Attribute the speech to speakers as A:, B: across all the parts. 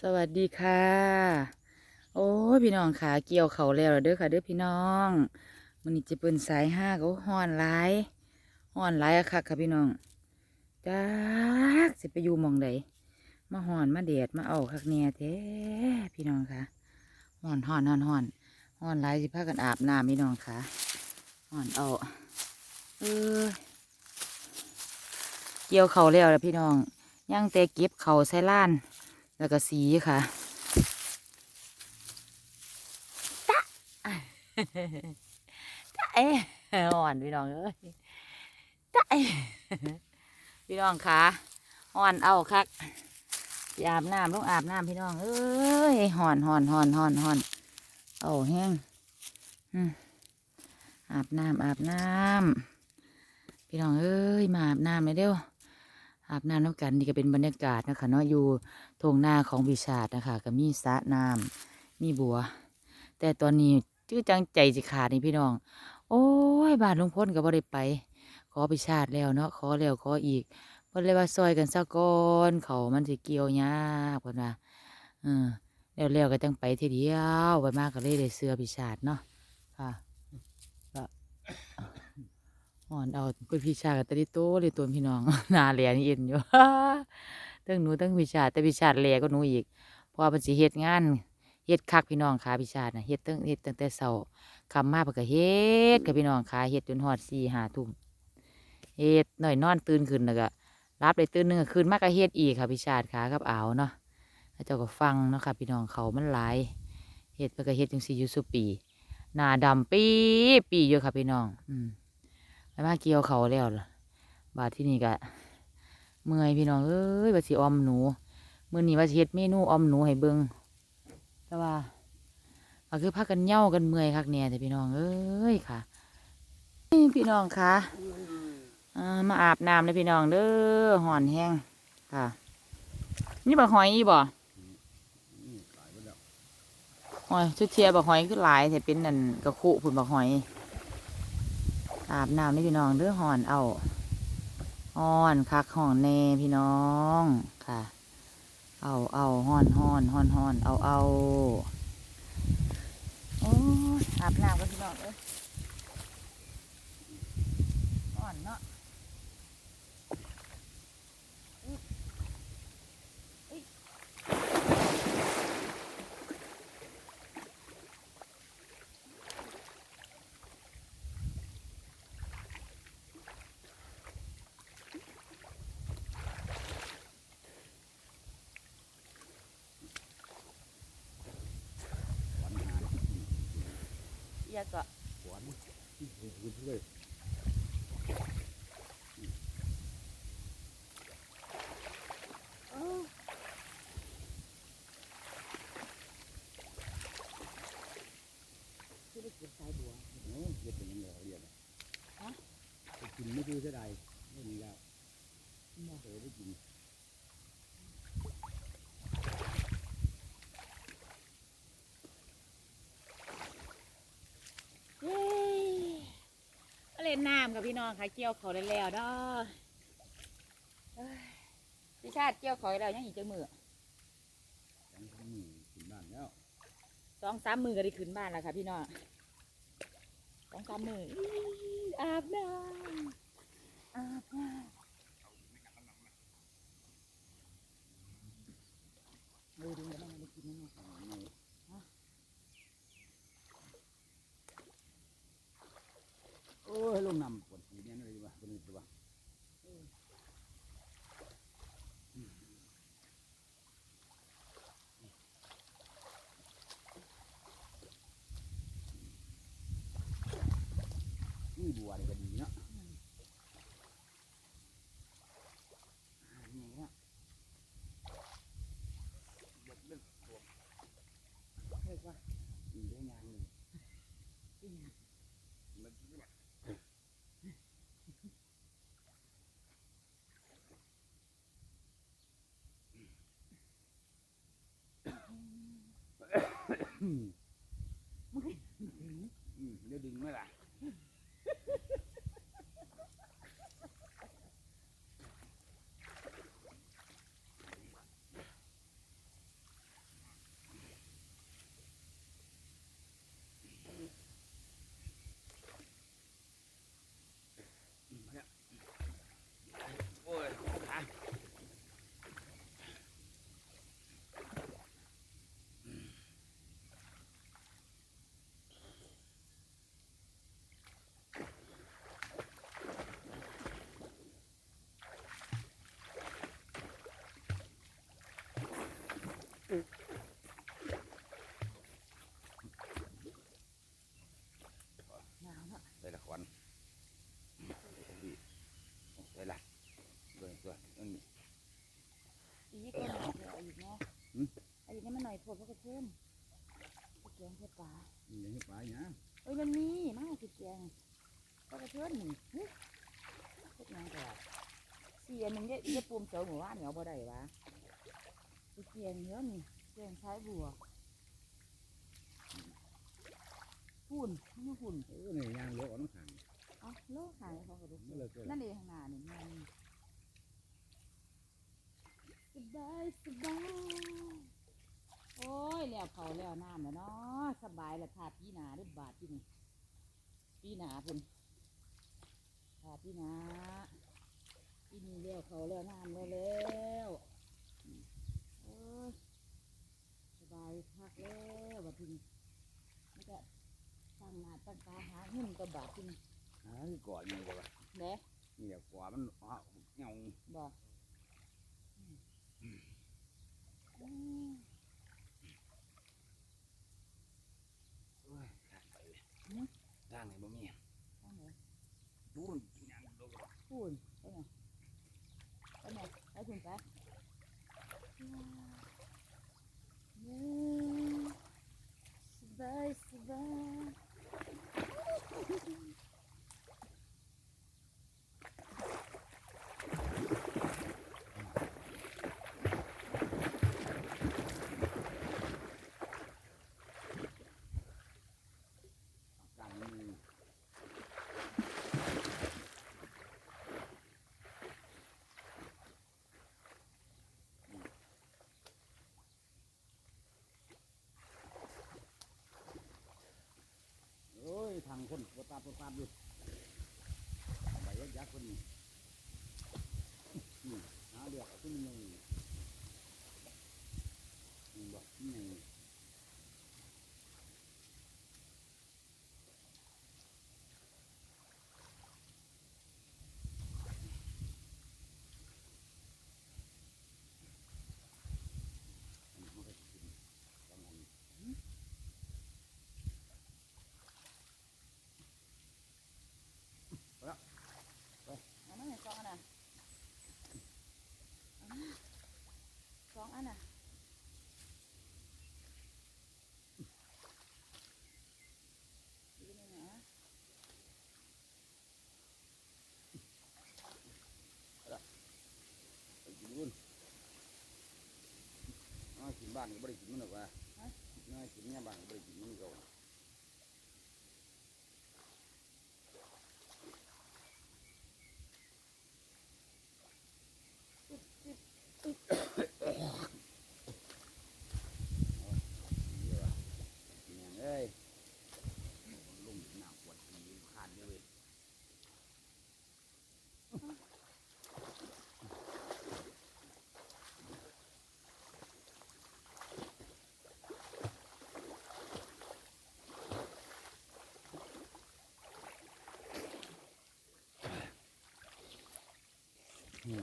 A: สวัสดีค่ะ โอ้พี่น้องขาเกี่ยวเขาแล้วเด้อค่ะเด้อพี่น้องมันนี้จะเป็นสายห้าก็ห้อนหลายห้อนหลายอะค่ะค่ะพี่น้องจ้ากสิไปอยู่มองใดมาห้อนมาแดดมาเอาคักเนี่ยแท้พี่น้องค่ะห้อนห้อนห้อนห้อนห้อนหลายสิพากันอาบน้ำพี่น้องค่ะห้อนเอาเออเกี่ยวเขาแล้วแล้วพี่น้องย่างแต่เก็บเขาใส่ล้าน แล้วก็สีค่ะตะตะเอ้อ่อนพี่น้องเอ้ยตะเอพี่น้องค่ะอ่อนเอาคักอาบน้ำต้องอาบน้ำพี่น้อง เอ้ยห่อนห่อนห่อนห่อนห่อนเอาแห้งอืมอาบน้ำอาบน้ำพี่น้องเอ้ยมาอาบน้ำเลยเด้ว อาบน้ำน้ำกันนี่ก็เป็นบรรยากาศนะคะเนาะอยู่ทงหน้าของวิชาดนะคะก็มีสระน้ำมีบัว แต่ตอนนี้ชื่อจังใจสิขาดนี่พี่น้อง โอ้ยบ้านลุงพ้นก็บ่ได้ไป ขอไปชาติแล้วเนาะขอแล้วขออีกเพิ่นเลยว่าซอยกันซะก่อนเขามันสิเกี่ยวยากเพิ่นว่าเออแล้วแล้วก็จังไปทีเดียวไปมากก็เลยได้เสื้อพิชาดเนาะค่ะ อ่อนเอาคุยพิชากับตะลิโตเลยตัวพี่น้องนาแหลนี่เอ็นอยู่ทั้งหนูทั้งวิชาแต่วิชาแหลก็หนูอีกเพราะว่ามันสิเฮ็ดงานเฮ็ดคักพี่น้องค่ะวิชานะเฮ็ดตั้งเฮ็ดตั้งแต่เช้าคำมาเพิ่นก็เฮ็ดกับพี่น้องค่ะเฮ็ดจนฮอดสี่ห้าทุ่มเฮ็ดหน่อยนอนตื่นขึ้นแล้วก็รับได้ตื่นหนึงก็คืนมากก็เฮ็ดอีกค่ะวิชาค่ะกับอ่าวเนาะแล้วเจ้าก็ฟังเนาะค่ะพี่น้องเขามันหลายเฮ็ดเพิ่นก็เฮ็ดจังซี่ยูสุปีหน้าดำปีปีอยู่ค่ะพี่น้อง อืม ไปมาเกี่ยวเขาแล้วล่ะ บาดที่นี่ก็เมื่อยพี่น้องเอ้ยว่าสิออมหนูมื้อนี้ว่าสิเฮ็ดเมนูออมหนูให้เบิ่งแต่ว่าก็คือพากันเหย่ากันเมื่อยคักแน่แต่พี่น้องเอ้ยค่ะนี่พี่น้องค่ะอ่ามาอาบน้ำเลยพี่น้องเด้อห่อนแห้งค่ะ นี่บักหอยอีบ่หอยชุดเชียร์บักหอยคือหลายแต่เป็นนั่นกระคุพุ่นบักหอย อาบน้ำนี่พี่น้องเด้อห่อนเอาหอนคักห่องแน่พี่น้องค่ะ เอาเอาหอนหอนหอนหอนเอาเอาโอ้อาบน้ำกันพี่น้องเอ้ยหอนเนาะ ก็
B: หวานกินเลย
A: เอ้าคือได้กินสายบัว
B: เนาะเย็ดเป็นยังไงเรียน
A: ฮะ
B: ไปกินไม่ดูเท่าใดไม่มีแล้ว
A: บ่
B: เคยได้กิน
A: เย้มาเล่นน้ำกับพี่น้องค่ะเกี่ยวเขาได้แล้วเนาะเอ้ยพี่ชาติเกี่ยวเขาได้แล้วยังอีกจังมือ
B: ยังทำนี่กินบ้านแล้ว
A: สองสามมือก็ได้ขึ้นบ้านแล้วค่ะพี่น้องสองสามมืออี้อาบน้ำอาบน้ำดูดูแล้วมันได้กินแล้วเนาะ
B: เอาไงโอ้ยลงน้ำปวดหูเนี่ยอะไรดีวะตัวนี้ดีวะนี่บัวนี่ก็ดีเนาะนี่เนาะเด็ดเรื่องบัว
A: เรียกว่า
B: อีกได้งานหนึ่ง
A: อีหยัง
B: มันไม่ไหวอืมอื มเดี๋ยวดึงไหมล่ะ
A: หนาวเนาะ
B: ได้ละควันได้ละด้วยด้วยนั่นนี่
A: อีกก็หน่อยเดี๋ยวเอาอีกเนาะ
B: หืม
A: เอาอีกนี่มัน หน่อยโทษเพราะกระเทียมกระเทียมเพื่อปลา
B: นี่ยังให้ปลาอย่างนี้
A: เอ้ยมันมีมากกระเทียมเพราะกระเทียมนี่เฮ้ยพวกนั้นก็เสียหนึ่งเยอะเยอะปูมเสาหมู่บ้านเหนียวบ่ได้วะกระเทียมเยอะนี่เทียมใช้บัวฝุ่นไม่ฝุ่น
B: เออนี่ยางเยอะกว่าน้ำขัง
A: เอ๋อโลกหายเขาก็ดู
B: ไม่เลยเกิน
A: นั่นเองข้างหน้านี่มันสบายสบายโอ้ยแล้วเขาแล้วน้ำแล้วเนาะสบายและทาพี่หนาได้บาทที่นี่พี่หนาพุ่นทาพี่หนาพี่นี่แล้วเขาแล้วน้ำแล้วแล้วโอ้ยสบายพักแล้วบัดทีนี้นี่ก็ตั้งหน้าตั้งตาหาเงินกับบาทที่นี่
B: หาที่ก่อนนี่บ่วะ
A: เด้
B: นี่แหละกว่ามันอ้าวเงา
A: บอกอืม
B: เอ้ยทางไปเลย ทางไหนบ่มี
A: เอาไหน
B: ดูมันยางดูกัน
A: พูนไปไหนไปไหนไปคุณไปสบายสบาย
B: กลางมือโอ้ยทางคนปตาปตาอยู่ใบยักษ์ยักษ์คนนี้นี่หาเดือกขึ้นยังนี่บอกที่ไหน มันก็จะกินประมาณนี้
A: เอามาให้สองอันน่ะเอามาสองอันน่ะดีเลยนะ
B: ไปกินวุ่นน้อยกินบ้านก็ไม่ได้กินมันหรอกว่าน้อยกินเนี่ยบ้านก็ไม่ได้กินมันก็ เยอะเนี่ยเอ้ยลุงหน้าปวดทีขาดเยอะเลย อื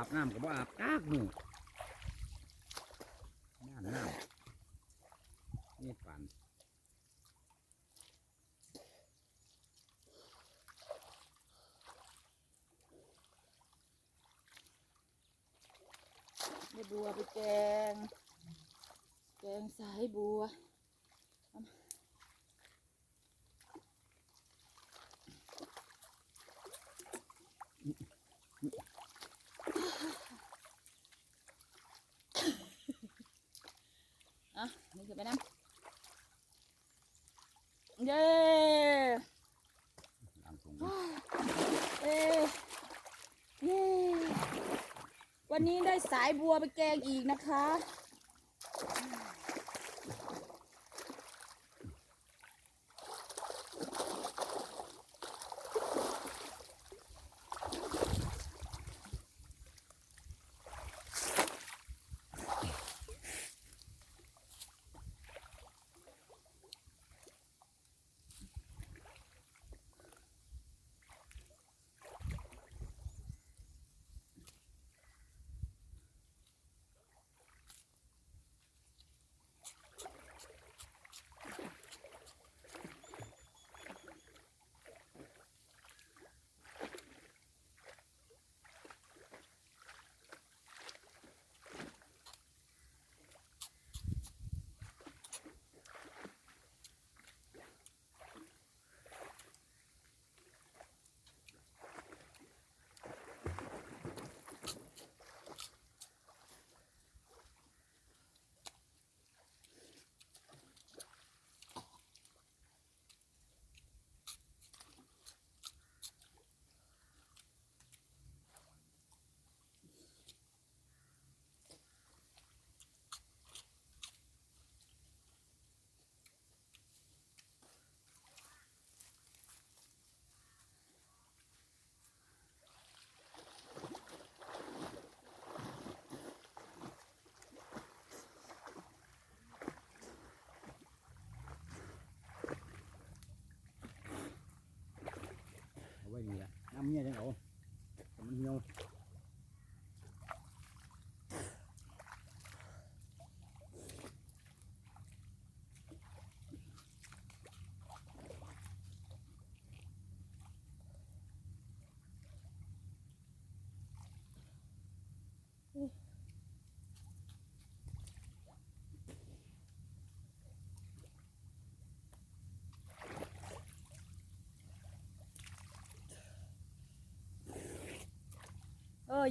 A: อา
B: บน้ำก็บ่อาบกากมือน้ำน้ำนี่ปัน
A: ได้บัวไปแกง แกงสายบัวเอามาอะนี่คือไปน้ำเย้
B: ตามตรง
A: เอ้เย้ วันนี้ได้สายบัวไปแกงอีกนะคะ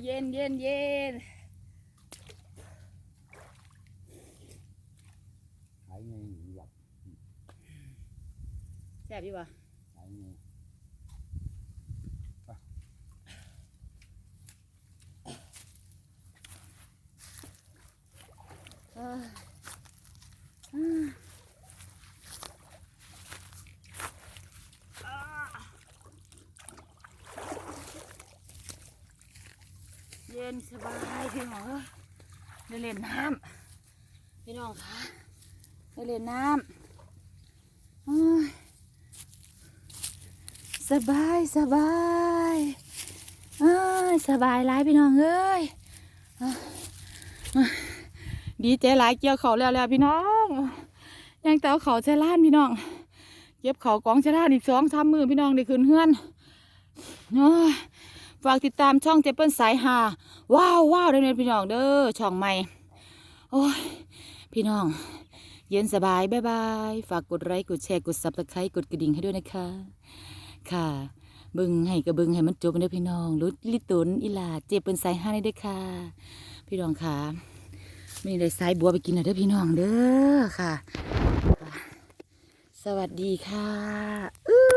A: เย็นเย็นเย็น
B: ขายไงหลับ
A: แซ่บอยู่ปะ
B: ขายไง
A: เอ้ยอืมอ่าเย็นสบายพี่น้องเอ้ย ได้เล่นน้ำพี่น้องคะได้เล่นน้ำสบายสบายเอ้ยสบายหลายพี่น้องเอ้ยดีใจหลายเกี่ยวเขาแล้วแล้วพี่น้องยังแต่เอาเขาใช้ล้านพี่น้องเก็บเขากองใช้ล้านอีกสองสามมือพี่น้องได้คืนเฮือน ฝากติดตามช่องเจเปิลสายหาว้าวว้าวได้เลยพี่น้องเด้อช่องใหม่โอ้ยพี่น้อง เย็นสบายบายบายฝากกดไลค์กดแชร์กดซับสไครต์กดกระดิ่งให้ด้วยนะคะ ค่ะเบึงให้กับเบึงให้มันจบกันเด้อพี่น้องรุดลิตุนอีลาเจเปิลสายหาได้เด้อค่ะ พี่น้องค่ะมีได้สายบัวไปกินน่อยเด้อพี่น้องเด้อค่ะ สวัสดีค่ะ